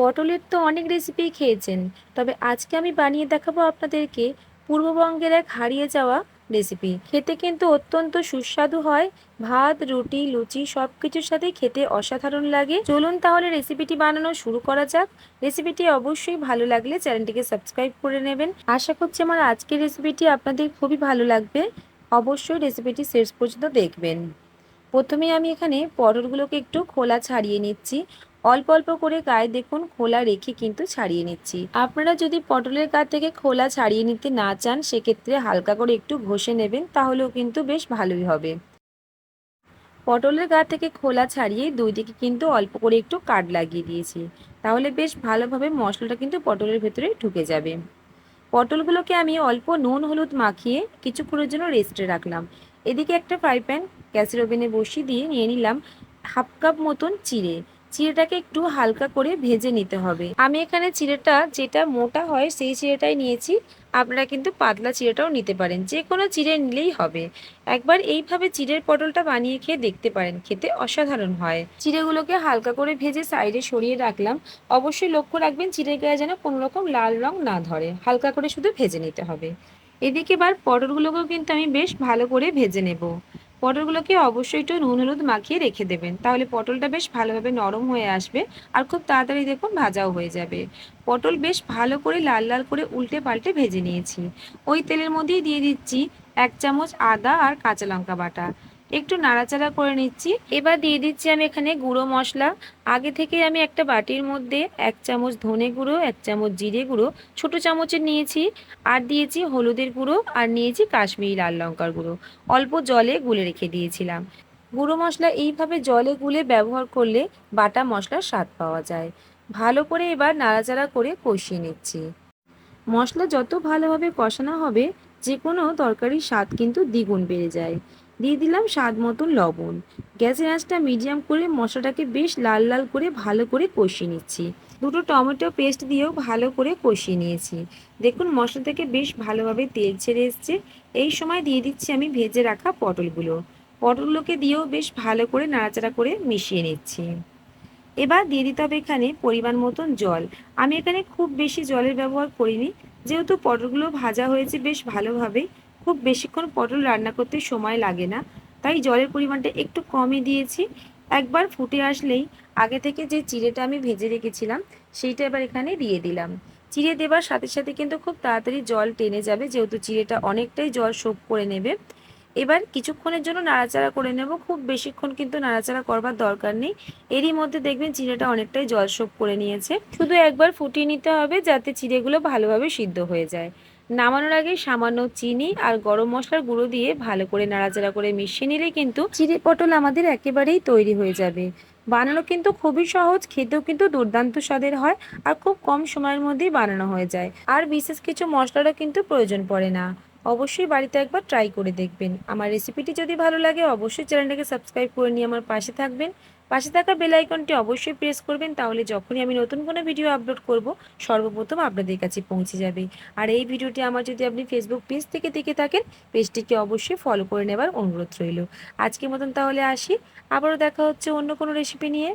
পটলের তো অনেক রেসিপি খেয়েছেন। তবে আজকে আমি বানিয়ে দেখাবো আপনাদেরকে পূর্ববঙ্গের এক হারিয়ে যাওয়া রেসিপি খেতে কিন্তু অত্যন্ত সুস্বাদু হয়। ভাত, রুটি, লুচি সব কিছুর সাথে খেতে অসাধারণ লাগে। চলুন তাহলে রেসিপিটি বানানো শুরু করা যাক। রেসিপিটি অবশ্যই ভালো লাগলে চ্যানেলটিকে সাবস্ক্রাইব করে নেবেন। আশা করছি আমার আজকের রেসিপিটি আপনাদের খুবই ভালো লাগবে। অবশ্যই রেসিপিটি শেষ পর্যন্ত দেখবেন। প্রথমে আমি এখানে পটলগুলোকে একটু খোলা ছাড়িয়ে নিচ্ছি। অল্প অল্প করে গায়ে দেখুন, খোলা রেখে কিন্তু ছাড়িয়ে নিচ্ছি। আপনারা যদি পটলের গা থেকে খোলা ছাড়িয়ে নিতে না চান, সেক্ষেত্রে হালকা করে একটু ঘষে নেবেন, তাহলেও কিন্তু বেশ ভালোই হবে। পটলের গা থেকে খোলা ছাড়িয়ে দুই দিকে কিন্তু অল্প করে একটু কাট লাগিয়ে দিয়েছি। তাহলে বেশ ভালোভাবে মশলাটা কিন্তু পটলের ভেতরে ঢুকে যাবে। পটলগুলোকে আমি অল্প নুন, হলুদ মাখিয়ে কিছুক্ষণের জন্য রেস্টে রাখলাম। এদিকে একটা ফ্রাই প্যান গ্যাসের ওভেনে বসিয়ে দিয়ে নিয়ে নিলাম হাফ কাপ মতন চিড়ে। চিড়েটাকে একটু হালকা করে ভেজে নিতে হবে। আমি এখানে চিড়েটা যেটা মোটা হয় সেই চিড়েটাই নিয়েছি। আপনারা কিন্তু পাতলা চিড়েটাও নিতে পারেন। যে কোনো চিড়ে নিলেই হবে। একবার এইভাবে চিড়ের পটলটা বানিয়ে খেয়ে দেখতে পারেন। খেতে অসাধারণ হয়। চিড়েগুলোকে হালকা করে ভেজে সাইডে সরিয়ে রাখলাম। অবশ্যই লক্ষ্য রাখবেন চিড়ের গায়ে যেন কোনো রকম লাল রং না ধরে। হালকা করে শুধু ভেজে নিতে হবে। এদিকে এবার পটলগুলোকেও কিন্তু আমি বেশ ভালো করে ভেজে নেব। পটলগুলোকে অবশ্যই একটু নুন, হলুদ মাখিয়ে রেখে দেবেন। তাহলে পটলটা বেশ ভালোভাবে নরম হয়ে আসবে আর খুব তাড়াতাড়ি দেখুন ভাজাও হয়ে যাবে। পটল বেশ ভালো করে লাল লাল করে উল্টে পাল্টে ভেজে নিয়েছি। ওই তেলের মধ্যেই দিয়ে দিচ্ছি এক চামচ আদা আর কাঁচা লঙ্কা বাটা। একটু নাড়াচাড়া করে নিচ্ছি। এবার দিয়ে দিচ্ছি আমি এখানে গুঁড়ো মশলা। আগে থেকে আমি একটা বাটির মধ্যে এক চামচ ধনে গুঁড়ো, এক চামচ জিরে গুঁড়ো, ছোট চামচের নিয়েছি। আর দিয়েছি হলুদের গুঁড়ো আর নিয়েছি কাশ্মীরি লাল লঙ্কার গুঁড়ো। অল্প জলে গুলে রেখে দিয়েছিলাম। গুঁড়ো মশলা এইভাবে জলে গুলে ব্যবহার করলে বাটা মশলার স্বাদ পাওয়া যায়। ভালো করে এবার নাড়াচাড়া করে কষিয়ে নিচ্ছি। মশলা যত ভালোভাবে কষানো হবে যে কোনো তরকারির স্বাদ কিন্তু দ্বিগুণ বেড়ে যায়। দিয়ে দিলাম স্বাদ মতন লবণ। গ্যাসের আঁচটা মিডিয়াম করে মশলাটাকে বেশ লাল লাল করে ভালো করে কষিয়ে নিচ্ছি। দুটো টমেটো পেস্ট দিয়েও ভালো করে কষিয়ে নিয়েছি। দেখুন মশলা থেকে বেশ ভালোভাবে তেল ছেড়ে এসছে। এই সময় দিয়ে দিচ্ছি আমি ভেজে রাখা পটলগুলো। পটলগুলোকে দিয়েও বেশ ভালো করে নাড়াচাড়া করে মিশিয়ে নিচ্ছি। এবার দিয়ে দিতে হবে এখানে পরিমাণ মতন জল। আমি এখানে খুব বেশি জলের ব্যবহার করিনি। যেহেতু পটলগুলো ভাজা হয়েছে বেশ ভালোভাবেই, খুব বেশিক্ষণ পটল রান্না করতে সময় লাগে না, তাই জলের পরিমাণটা একটু কমই দিয়েছি। একবার ফুটে আসলেই আগে থেকে যে চিড়েটা আমি ভেজে রেখেছিলাম, সেইটা এবার এখানে দিয়ে দিলাম। চিড়ে দেবার সাথে সাথে কিন্তু খুব তাড়াতাড়ি জল টেনে যাবে, যেহেতু চিড়েটা অনেকটাই জল শোক করে নেবে। এবার কিছুক্ষণের জন্য নাড়াচাড়া করে নেব। খুব বেশিক্ষণ কিন্তু নাড়াচাড়া করবার দরকার নেই। এরই মধ্যে দেখবেন চিড়েটা অনেকটাই জল শোক করে নিয়েছে। শুধু একবার ফুটিয়ে নিতে হবে যাতে চিড়েগুলো ভালোভাবে সিদ্ধ হয়ে যায়। নামানোর আগে সামান্য চিনি আর গরম মশলার গুঁড়ো দিয়ে ভালো করে নাড়াচাড়া করে মিশিয়ে নিলে কিন্তু চিড়ে পটল আমাদের একেবারেই তৈরি হয়ে যাবে। বানানো কিন্তু খুবই সহজ, খেতেও কিন্তু দুর্দান্ত স্বাদের হয় আর খুব কম সময়ের মধ্যেই বানানো হয়ে যায়। আর বিশেষ কিছু মশলারও কিন্তু প্রয়োজন পড়ে না। অবশ্যই বাড়িতে একবার ট্রাই করে দেখবেন। আমার রেসিপিটি যদি ভালো লাগে, অবশ্যই চ্যানেলটাকে সাবস্ক্রাইব করে নিয়ে আমার পাশে থাকবেন। পাশে থাকা বেল আইকনটি অবশ্যই প্রেস করবেন, তাহলে যখনই আমি নতুন কোনো ভিডিও আপলোড করব, সর্বপ্রথম আপনাদের কাছে পৌঁছে যাবে। আর এই ভিডিওটি আমার যদি আপনি ফেসবুক পেজ থেকে দেখে থাকেন পেজটিকে অবশ্যই ফলো করে নেবার অনুরোধ রইল। আজকের মতন তাহলে আসি। আবারও দেখা হচ্ছে অন্য কোনো রেসিপি নিয়ে।